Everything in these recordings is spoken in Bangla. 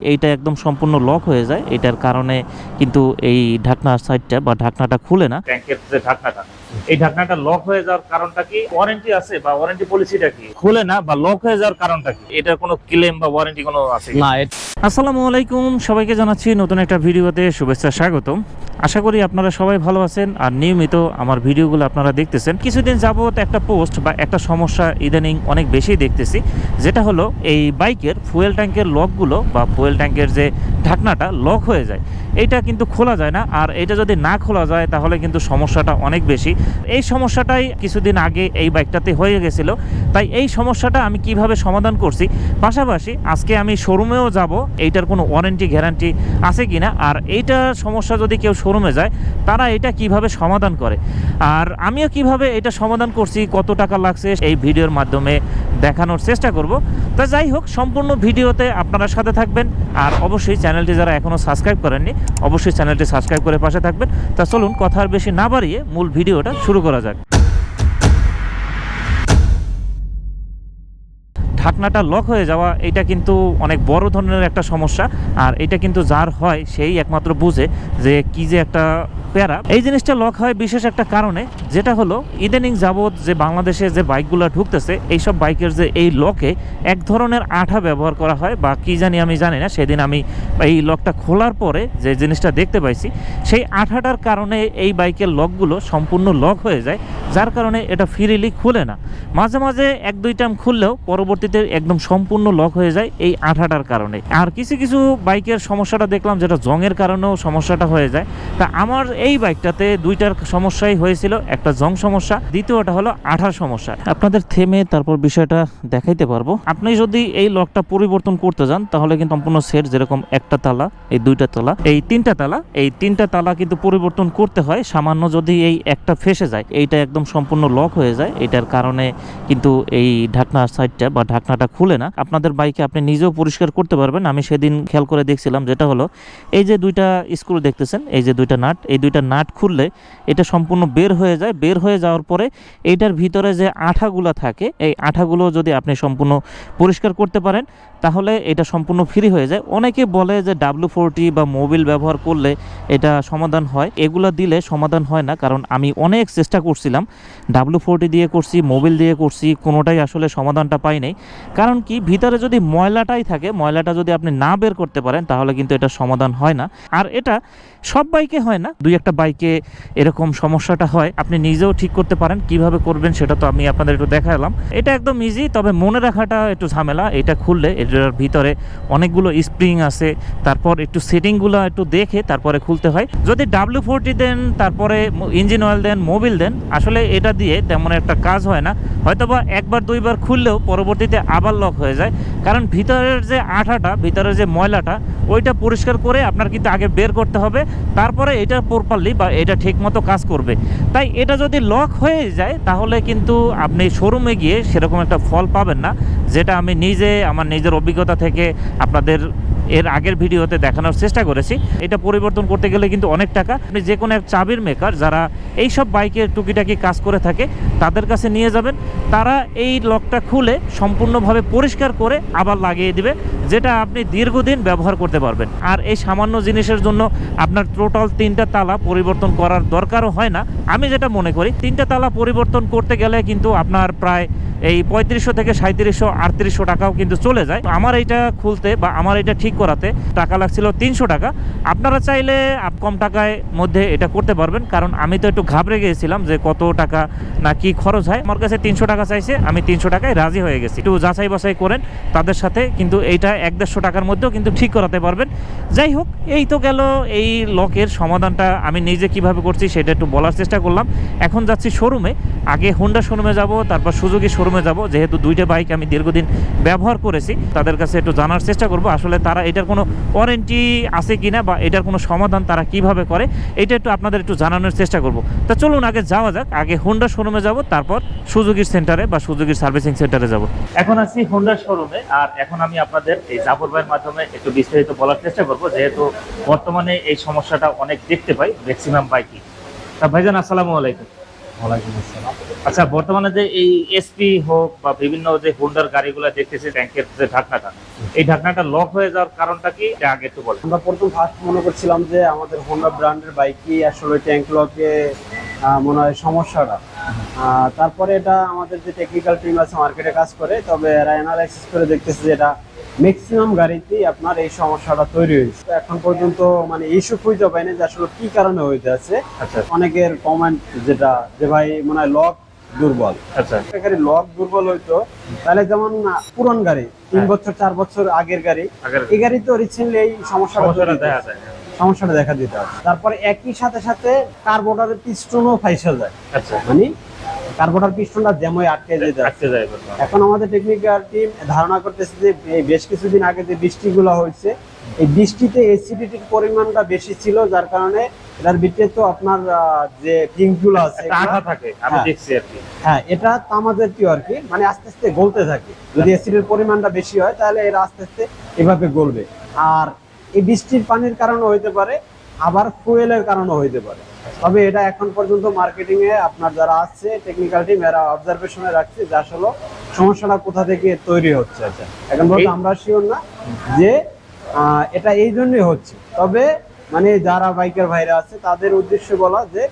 এইটা একদম সম্পূর্ণ লক হয়ে যায়। এটার কারণে কিন্তু এই ঢাকনা সাইডটা বা ঢাকনাটা খুলে না। ট্যাঙ্কের যে ঢাকনাটা। এই ঢাকনাটা লক হয়ে যাওয়ার কারণটা কি? ওয়ারেন্টি আছে বা ওয়ারেন্টি পলিসিটা কি? খুলে না বা লক হয়ে যাওয়ার কারণটা কি? এটার কোনো ক্লেম বা ওয়ারেন্টি কোনো আছে না আসসালামু আলাইকুম, সবাইকে জানাচ্ছি নতুন একটা ভিডিওতে শুভেচ্ছা, স্বাগতম। আশা করি আপনারা সবাই ভালো আছেন আর নিয়মিত আমার ভিডিওগুলো আপনারা দেখতেছেন। কিছুদিন যাবত একটা পোস্ট বা একটা সমস্যা ইদানিং অনেক বেশি দেখতেছি, যেটা হলো এই বাইকের ফুয়েল ট্যাঙ্কের লকগুলো বা ফুয়েল ট্যাঙ্কের যে ঢাকনাটা লক হয়ে যায়। এটা কিন্তু খোলা যায় না, আর এটা যদি না খোলা যায়, তাহলে কিন্তু সমস্যাটা অনেক বেশি। এই সমস্যাটাই কিছুদিন আগে এই বাইকটাতে হয়ে গেছিল। তাই এই সমস্যাটা আমি কীভাবে সমাধান করছি? পাশাপাশি আজকে আমি শোরুমেও যাব, এইটার কোনো ওয়ারেন্টি গ্যারান্টি আছে কি না? আর এইটার সমস্যা যদি কেউ শোরুমে যায়, তারা এটা কীভাবে সমাধান করে? আর আমিও কীভাবে এটা সমাধান করছি, কত টাকা লাগছে, এই ভিডিওর মাধ্যমে দেখানোর চেষ্টা করব। তা যাই হোক, সম্পূর্ণ ভিডিওতে আপনারা সাথে থাকবেন। আর অবশ্যই চ্যানেলটি যারা এখনও সাবস্ক্রাইব করেননি, অবশ্যই চ্যানেলটি সাবস্ক্রাইব করে পাশে থাকবেন। তা চলুন, কথা আর বেশি না বাড়িয়ে মূল ভিডিওটা শুরু করা যাক। ঢাকনাটা লক হয়ে যাওয়া, এটা কিন্তু অনেক বড় ধরনের একটা সমস্যা। আর এটা কিন্তু যার হয়, সেই একমাত্র বুঝে যে কি যে একটা প্যারা। এই জিনিসটা লক হয় বিশেষ একটা কারণে, যেটা হলো, ইদানিং যাবৎ যে বাংলাদেশে যে বাইকগুলো ঢুকতেছে, এইসব বাইকের যে এই লকে এক ধরনের আঠা ব্যবহার করা হয়, বা কি জানি আমি জানি না, সেদিন আমি এই লকটা খোলার পরে যে জিনিসটা দেখতে পাইছি, সেই আঠাটার কারণে এই বাইকের লকগুলো সম্পূর্ণ লক হয়ে যায়, যার কারণে এটা ফ্রিলি খুলে না। মাঝে মাঝে এক দুই টাইম খুললেও পরবর্তীতে একদম সম্পূর্ণ লক হয়ে যায় এই আঠাটার কারণে। আর কিছু কিছু বাইকের সমস্যাটা দেখলাম, যেটা জংয়ের কারণেও সমস্যাটা হয়ে যায়। তা আমার এই বাইকটাতে দুইটার সমস্যাই হয়েছিল, একটা জং সমস্যা, দ্বিতীয়টা হলো আঠার সমস্যা। আপনাদের থেমে তারপর বিষয়টা দেখাইতে পারব। আপনি যদি এই লকটা পরিবর্তন করতে যান, তাহলে কিন্তু সম্পূর্ণ সেট যেরকম একটা তালা, এই দুইটা তালা, এই তিনটা তালা, এই তিনটা তালা কিন্তু পরিবর্তন করতে হয়। সামান্য যদি এই একটা ফেসে যায়, এইটা একদম সম্পূর্ণ লক হয়ে যায়। এটার কারণে কিন্তু এই ঢাকনা সাইডটা বা ঢাকনাটা খুলে না, আপনাদের বাইকে আপনি নিজেও পরিষ্কার করতে পারবেন। আমি সেদিন খেয়াল করে দেখছিলাম, যেটা হলো, এই যে দুইটা স্ক্রু দেখতেছেন, এই যে দুইটা নাট এই দুইটা নাট খুললে এটা সম্পূর্ণ বের হয়ে যায়। বের হয়ে যাওয়ার পরে এইটার ভিতরে যে আঠাগুলো থাকে, এই আঠাগুলো যদি আপনি সম্পূর্ণ পরিষ্কার করতে পারেন তাহলে এটা সম্পূর্ণ ফ্রি হয়ে যায়। অনেকে বলে যে ডাব্লু ফোরটি বা মোবিল ব্যবহার করলে এটা সমাধান হয়। এগুলো দিলে সমাধান হয় না, কারণ আমি অনেক চেষ্টা করছিলাম। ডাব্লু ফোরটি দিয়ে করছি মোবিল দিয়ে করছি, কোনোটাই আসলে সমাধানটা পাই নাই। কারণ কি, ভিতরে যদি ময়লাটাই থাকে, ময়লাটা যদি আপনি না বের করতে পারেন, তাহলে কিন্তু এটা সমাধান হয় না। আর এটা সব বাইকে হয় না। দুই একটা বাইকে এরকম সমস্যাটা হয়। আপনি নিজেও ঠিক করতে পারেন, কীভাবে করবেন সেটা তো আমি আপনাদের একটু দেখালাম। এটা একদম ইজি তবে মনে রাখাটা একটু ঝামেলা। এটা খুললে এটার ভিতরে অনেকগুলো স্প্রিং আছে, তারপর একটু সেটিংগুলো একটু দেখে তারপরে খুলতে হয়। যদি ডাব্লিউ ফোরটি দেন, তারপরে ইঞ্জিন অয়েল দেন মোবিল দেন, আসলে এটা দিয়ে তেমন একটা কাজ হয় না। হয়তোবা একবার, দুইবার খুললেও পরবর্তীতে আবার লক হয়ে যায়। কারণ ভিতরের যে আঠাটা, ভিতরের যে ময়লাটা, ওইটা পরিষ্কার করে আপনার কিন্তু আগে বের করতে হবে। তারপরে এটা প্রপারলি বা এটা ঠিকমতো কাজ করবে। তাই এটা যদি লক হয়ে যায়, তাহলে কিন্তু আপনি শোরুমে গিয়ে সেরকম একটা ফল পাবেন না, যেটা আমি নিজে, আমার নিজের অভিজ্ঞতা থেকে আপনাদের এর আগের ভিডিওতে দেখানোর চেষ্টা করেছি। এটা পরিবর্তন করতে গেলে কিন্তু অনেক টাকা। আপনি যে কোনো এক চাবির মেকার যারা এই সব বাইকের টুকিটাকি কাজ করে থাকে, তাদের কাছে নিয়ে যাবেন। তারা এই লকটা খুলে সম্পূর্ণভাবে পরিষ্কার করে আবার লাগিয়ে দিবে, যেটা আপনি দীর্ঘদিন ব্যবহার করতে পারবেন। আর এই সামান্য জিনিসের জন্য আপনার টোটাল তিনটা তালা পরিবর্তন করার দরকারও হয় না। আমি যেটা মনে করি, তিনটা তালা পরিবর্তন করতে গেলে কিন্তু আপনার প্রায় এই পঁয়ত্রিশশো থেকে সাঁত্রিশশো আটত্রিশশো টাকাও কিন্তু চলে যায়। আমার এইটা খুলতে বা আমার এটা ঠিক করাতে টাকা লাগছিল তিনশো টাকা। আপনারা চাইলে আপ- কম টাকায় মধ্যে এটা করতে পারবেন। কারণ আমি তো একটু ঘাবড়ে গিয়েছিলাম যে কত টাকা না কি খরচ হয়। আমার কাছে তিনশো টাকা চাইছে, আমি তিনশো টাকায় রাজি হয়ে গেছি। একটু যাচাই বাছাই করেন তাদের সাথে, কিন্তু এইটা এক দেড়শো টাকার মধ্যেও কিন্তু ঠিক করাতে পারবেন। যাই হোক, এই তো গেল এই লকের সমাধানটা আমি নিজে কীভাবে করছি সেটা একটু বলার চেষ্টা করলাম। এখন যাচ্ছি শোরুমে। আগে হোন্ডা শোরুমে যাব, তারপর সুজুকি শোরুমে যাব। যেহেতু দুইটা বাইক আমি দীর্ঘদিন ব্যবহার করেছি, তাদের কাছে একটু জানার চেষ্টা করব। আসলে তারা এটার কোনো ওয়ারেন্টি আছে কিনা বা এটার কোনো সমাধান তারা কীভাবে করে, এটা একটু আপনাদের একটু জানানোর চেষ্টা করব। তা চলুন আগে যাওয়া যাক, আগে হোন্ডা শোরুমে যাব, তারপর সুজুকির সেন্টারে বা সুজুকির সার্ভিসিং সেন্টারে যাব। এখন আছি হোন্ডা শোরুমে আর এখন আমি আপনাদের এই জাফর ভাইয়ের মাধ্যমে একটু বিস্তারিত বলার চেষ্টা করব, যেহেতু বর্তমানে এই সমস্যাটা অনেক দেখতে পাই ম্যাক্সিমাম বাইকই তা ভাইজান, আসসালামু আলাইকুম। আচ্ছা বর্তমানে যে এই এসপি হোক বা বিভিন্ন যে হোন্ডার গাড়িগুলো দেখতেছি ট্যাঙ্কের যে ঢাকনাটা, এই ঢাকনাটা লক হয়ে যাওয়ার কারণটা কি? আগে একটু বলেন। আমরা প্রথম ফার্স্ট মনে করছিলাম যে আমাদের হোন্ডা ব্র্যান্ডের বাইকই আসলে ট্যাঙ্ক লকে মনে হয় সমস্যাটা। তারপরে এটা আমাদের যে টেকনিক্যাল টিম আছে মার্কেটে কাজ করে, তবে এরা অ্যানালাইসিস করে দেখতেছে যে এটা ম্যাক্সিমাম গাড়িতেই আপনার এই সমস্যাটা তৈরি হয়েছে। এখন পর্যন্ত মানে ইস্যু খুঁজতে পাইনি যে আসলে কি কারণে হইতে আছে। আচ্ছা অনেকের কমেন্ট যেটা যে ভাই মনে হয় লক দুর্বল। আচ্ছা। গাড়ি লক দুর্বল হইতো। তাহলে যেমন পুরন গাড়ি তিন হ্যাঁ। বছর চার বছর আগের গাড়ি এই গাড়ি। তো রিসেন্টলি এই সমস্যাটা দেখা। যায় সমস্যাটা দেখা দিতে হবে তারপরে একই সাথে সাথে কার্বোটারের পিস্টনও ফাইসা যায়। আচ্ছা। মানে কার্বোটার পিস্টনটা জ্যামই আটকে যেতে আটকে যায় এখন আমাদের টেকনিক্যাল টিম ধারণা করতেছে যে এই বেশ কিছুদিন আগে যে বৃষ্টিগুলো হয়েছে এই বৃষ্টিতে এসিডিটির পরিমাণটা বেশি ছিল যার কারণে এটার ভিতরে তো আপনার যে পিঙ্কগুলো আছে আঠা থাকে আমি হ্যাঁ। দেখছি আর কি। হ্যাঁ এটা তামা জাতীয় আর কি মানে আস্তে আস্তে গলতে থাকে। যদি অ্যাসিডের পরিমাণটা বেশি হয় তাহলে এরা আস্তে আস্তে এভাবে গলবে। আর এই বৃষ্টির পানির কারণে হইতে পারে আবার ফুয়েলের কারণে হইতে পারে। তবে এটা এখন পর্যন্ত মার্কেটিং এ আপনার যারা আছে টেকনিক্যাল টিম এরা অবজারভেশনে রাখছে যে আসলে সমস্যাটা কোথা থেকে তৈরি হচ্ছে আচ্ছা এখন বলতে আমরা শিওর না যে এটা এই জন্যই হচ্ছে। তবে মানে যারা বাইকের ভাইরা আছে তাদের উদ্দেশ্য বলা যে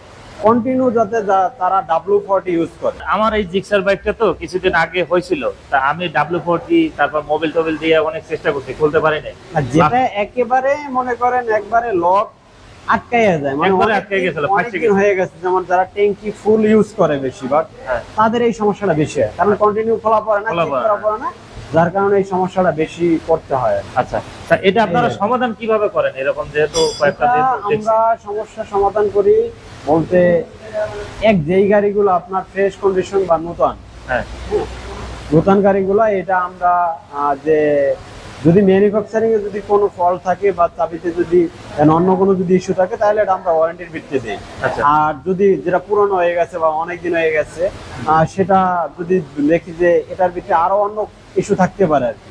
কন্টিনিউ যাতে তারা ডাব্লু ফর্টি ইউজ করে। আমার এই জিক্সার বাইকটা তো কিছুদিন আগে হয়েছিল। তা আমি ডাব্লিউ ফোরটি তারপর মোবিল টোবিল দিয়ে অনেক চেষ্টা করছি খুলতে পারি নাই যেটা একেবারে মনে করেন একবারে লক আটকাইয়া যায়। মানে। হয়ে গেছে যেমন যারা ট্যাঙ্কি ফুল ইউজ করে বেশিরভাগ হ্যাঁ। তাদের এই সমস্যাটা বেশি হয়। কারণ কন্টিনিউ খোলা পড়ে না খোলা পড়ে না। যার কারণে এই সমস্যাটা বেশি করতে হয়। আচ্ছা এটা আপনারা সমাধান কীভাবে করেন? এরকম যেহেতু কয়েকটা। আমরা সমস্যা সমাধান করি বলতে এক যেই গাড়িগুলো আপনার ফ্রেশ কন্ডিশন বা নতুন। হ্যাঁ। নতুন গাড়িগুলো এটা আমরা যে যদি ম্যানুফ্যাকচারিং এ যদি কোনো ফল্ট থাকে বা চাবিতে যদি অন্য কোনো যদি ইস্যু থাকে তাহলে এটা আমরা ওয়ারেন্টির ভিত্তিতে দিই। আচ্ছা। আর যদি যেটা পুরনো হয়ে গেছে বা অনেক দিন হয়ে গেছে সেটা যদি দেখি যে এটার ভিত্তিতে আরও অন্য ইস্যু থাকতে পারে আর কি।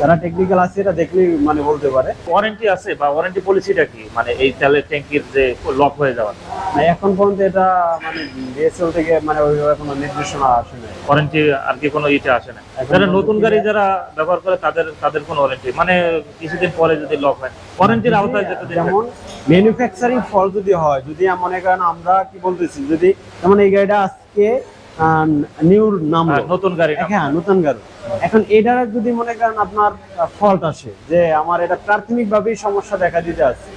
যারা টেকনিক্যাল আছে এটা দেখলেই মানে বলতে পারে। ওয়ারেন্টি আছে বা ওয়ারেন্টি পলিসিটা কি? মানে এই তেলের ট্যাঙ্কির যে লক হয়ে যাওয়া এখন পর্যন্ত এটা মানে বিএসএল থেকে মানে ওইভাবে কোনো নির্দেশনা আসে নাই ওয়ারেন্টি আর কি কোনো ইটা আসে না। যারা নতুন গাড়ি যারা ব্যবহার করে তাদের তাদের কোনো ওয়ারেন্টি মানে কিছুদিন পরে যদি লক হয় ওয়ারেন্টির আওতায় যেটা যেমন ম্যানুফ্যাকচারিং ফল যদি হয় যদি মনে করেন আমরা কি বলতেছি যদি যেমন এই গাড়িটা আজকে নিউ নাম নতুন গাড়ি হ্যাঁ নতুন গাড়ি। এখন এটার যদি মনে করেন আপনার ফল্ট আসে যে আমার এটা প্রাথমিক প্রাথমিকভাবেই সমস্যা দেখা দিতে আছে।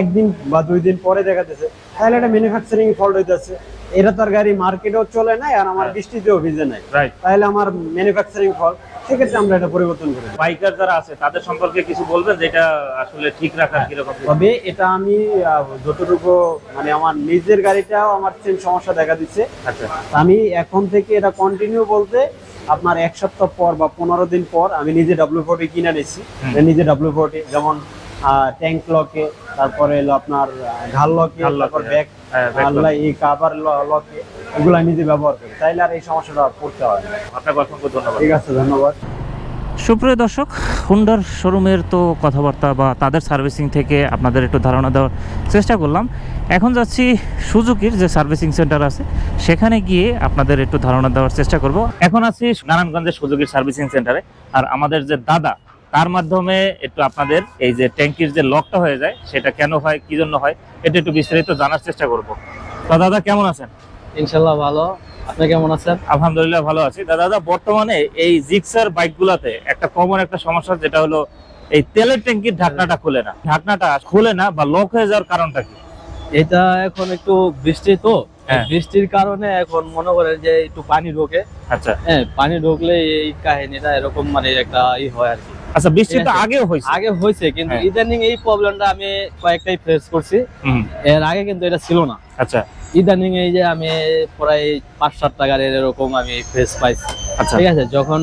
একদিন বা দুই দিন পরে দেখা দিতেছে তাহলে এটা ম্যানুফ্যাকচারিং ফল্ট হইতেছে। এটা তার গাড়ি মার্কেটেও চলে নাই আর আমার হ্যাঁ। বৃষ্টিতেও ভিজে নাই। তাহলে আমার ম্যানুফ্যাকচারিং ফল্ট সেক্ষেত্রে আমরা এটা পরিবর্তন করি বাইকার যারা আছে তাদের সম্পর্কে কিছু বলবেন যেটা আসলে ঠিক রাখার কীরকম তবে এটা আমি যতটুকু মানে আমার নিজের গাড়িটাও আমার সেম সমস্যা দেখা দিচ্ছে। আচ্ছা। আমি এখন থেকে এটা কন্টিনিউ বলতে আপনার এক সপ্তাহ পর বা পনেরো দিন পর আমি নিজে ডাব্লিউ ফোর্টি কিনে নিচ্ছি নিজে ডাব্লিউ ফোর্টি যেমন ট্যাঙ্ক লকে তারপরে হলো আপনার ঘাল লকে তারপর হ্যাঁ। ব্যাগ back এই কাভার লকে এগুলো আমি নিজে ব্যবহার করি। তাইলে আর এই সমস্যাটা পড়তে হয়। আপনাকে অসংখ্য ধন্যবাদ। ঠিক আছে ধন্যবাদ। সুপ্রিয় দর্শক হুন্ডার শোরুমের তো কথাবার্তা বা তাদের সার্ভিসিং থেকে আপনাদের একটু ধারণা দেওয়ার চেষ্টা করলাম। এখন যাচ্ছি সুজুকির যে সার্ভিসিং সেন্টার আছে সেখানে গিয়ে আপনাদের একটু ধারণা দেওয়ার চেষ্টা করব। এখন আছি নারায়ণগঞ্জের সুযোগের সার্ভিসিং সেন্টারে আর আমাদের যে দাদা তার মাধ্যমে একটু আপনাদের এই যে ট্যাঙ্কির যে লকটা হয়ে যায় সেটা কেন হয় কি জন্য হয় এটা একটু বিস্তারিত জানার চেষ্টা করব। তো দাদা কেমন আছেন? ইনশাল্লাহ ভালো। আপনি কেমন আছেন? আলহামদুলিল্লাহ ভালো আছি। দাদা দাদা বর্তমানে এই জিক্সার বাইকগুলোতে একটা কমন একটা সমস্যা যেটা হলো এই তেলের ট্যাঙ্কির ঢাকনাটা খুলে না। ঢাকনাটা খুলে না বা লক হয়ে যাওয়ার কারণটা কি? এটা এখন একটু বৃষ্টি তো। হ্যাঁ। বৃষ্টির কারণে এখন মনে করেন যে একটু পানি ঢোকে। আচ্ছা। হ্যাঁ পানি ঢুকলে এই কাহিনীটা এরকম মানে একটা ই হয় আর কি। আচ্ছা বৃষ্টি তো ঠিক আগেও হয়েছে। আগে হয়েছে কিন্তু হ্যাঁ। ইদানিং এই প্রবলেমটা আমি কয়েকটাই ফেস করছি। এর আগে কিন্তু এটা ছিল না। আচ্ছা। ইদানিং এই যে আমি প্রায় পাঁচ সাত টাকার এরকম আমি ফেস পাইছি। আচ্ছা। ঠিক আছে যখন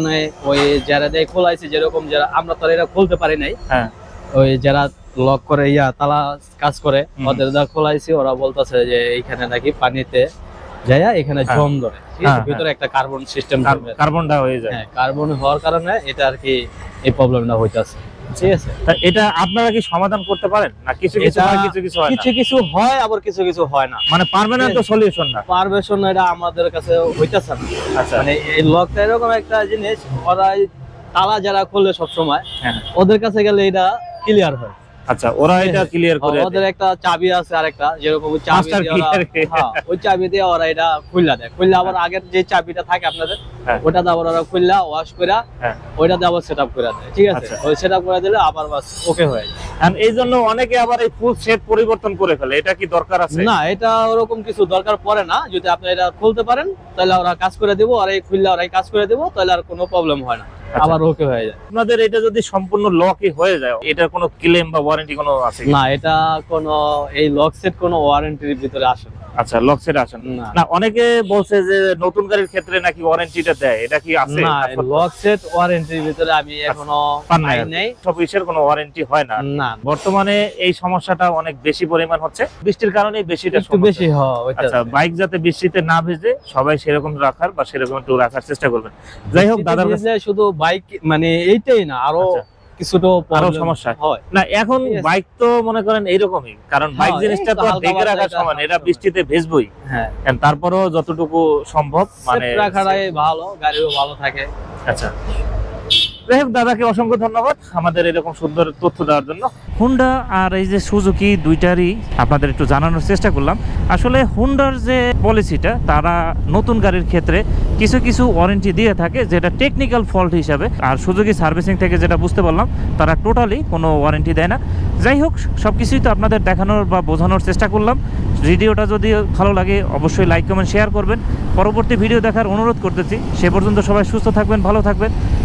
ওই যারা দিয়ে খোলাইছে যেরকম যারা আমরা তো এটা খুলতে পারি নাই। হ্যাঁ। ওই যারা লক করে ইয়া তালা কাজ করে। ওদের খোলাইছি ওরা বলতেছে যে এইখানে নাকি পানিতে যাইয়া এখানে হ্যাঁ। জম ধরে হ্যাঁ, আছে ভিতরে একটা কার্বন সিস্টেম কার্বনটা হয়ে যায়। হ্যাঁ কার্বন হওয়ার কারণে এটা আর কি এই প্রবলেমটা হইতাছে ঠিক আছে? এটা আপনারা কি সমাধান করতে পারেন? না কিছু কিছু হয় কিছু কিছু হয় কিছু কিছু হয় আবার কিছু কিছু হয় না। মানে পার্মানেন্ট তো সলিউশন না? পারবেশন এটা আমাদের কাছে হইতেছে না। আচ্ছা। মানে এই লকটা এরকম একটা জিনিস ওরা তালা যারা খুললে সবসময় হ্যাঁ। ওদের কাছে গেলে এটা ক্লিয়ার হয়। আচ্ছা ওরা এটা ক্লিয়ার করে ওদের একটা চাবি আছে আরেকটা যেরকম চাবি। হ্যাঁ, ওই চাবি দিয়ে ওরা এটা খুললা দেয় খুললে আবার আগের যে চাবিটা থাকে আপনাদের হ্যাঁ। ওটা আবার ওরা খুললা ওয়াশ করে হ্যাঁ। ওইটা দিয়ে আবার সেট করে দেয় ঠিক আছে আচ্ছা। ওই সেট আপ করে দিলে আবার বাস ওকে হয়ে যায় এই জন্য অনেকে আবার এই ফুল সেট পরিবর্তন করে ফেলে এটা কি দরকার আছে না এটা ওরকম কিছু দরকার পড়ে না যদি আপনি এটা খুলতে পারেন তাহলে ওরা কাজ করে দিব আর এই খুললে ওরাই কাজ করে দিব তাহলে আর কোনো প্রবলেম হয় না। আবার ওকে হয়ে যায়। আপনাদের এটা যদি সম্পূর্ণ লকই হয়ে যায় এটার কোনো ক্লেম বা ওয়ারেন্টি কোনো আছে না এটা কোনো এই লক সেট কোনো ওয়ারেন্টির ভিতরে আসে আচ্ছা লক সেট আসেন না। অনেকে বলছে যে নতুন গাড়ির ক্ষেত্রে নাকি ওয়ারেন্টিটা দেয় এটা কি আছে? না লক সেট ওয়ারেন্টির ভিতরে আমি এখনও পাই নাই। সব ইসের কোনো ওয়ারেন্টি হয় না। না। বর্তমানে এই সমস্যাটা অনেক বেশি পরিমাণ হচ্ছে। বৃষ্টির কারণে বেশিটা একটু বেশি হয় আচ্ছা বাইক যাতে বৃষ্টিতে না ভেজে সবাই সেরকম রাখার বা সেরকম একটু রাখার চেষ্টা করবেন। যাই হোক দাদা শুধু বাইক মানে এইটাই না আরও আচ্ছা। কিছুটা আরও সমস্যা হয়। না এখন বাইক তো মনে করেন এইরকমই। কারণ বাইক হ্যাঁ, জিনিসটা তো সমান এটা বৃষ্টিতে ভেজবই হ্যাঁ। তারপরেও যতটুকু সম্ভব মানে রাখাটাই ভালো গাড়িও ভালো থাকে। আচ্ছা। যাই হোক, দাদাকে অসংখ্য ধন্যবাদ আমাদের এরকম সুন্দর তথ্য দেওয়ার জন্য। হুন্ডা আর এই যে সুজুকি দুইটারই আপনাদের একটু জানানোর চেষ্টা করলাম। আসলে হুন্ডার যে পলিসিটা, তারা নতুন গাড়ির ক্ষেত্রে কিছু কিছু ওয়ারেন্টি দিয়ে থাকে, যেটা টেকনিক্যাল ফল্ট হিসাবে। আর সুজুকি সার্ভিসিং থেকে যেটা বুঝতে পারলাম, তারা টোটালি কোনো ওয়ারেন্টি দেয় না। যাই হোক সব কিছুই তো আপনাদের দেখানোর বা বোঝানোর চেষ্টা করলাম। ভিডিওটা যদি ভালো লাগে, অবশ্যই লাইক কমেন্ট শেয়ার করবেন। পরবর্তী ভিডিও দেখার অনুরোধ করতেছি। সে পর্যন্ত সবাই সুস্থ থাকবেন, ভালো থাকবেন।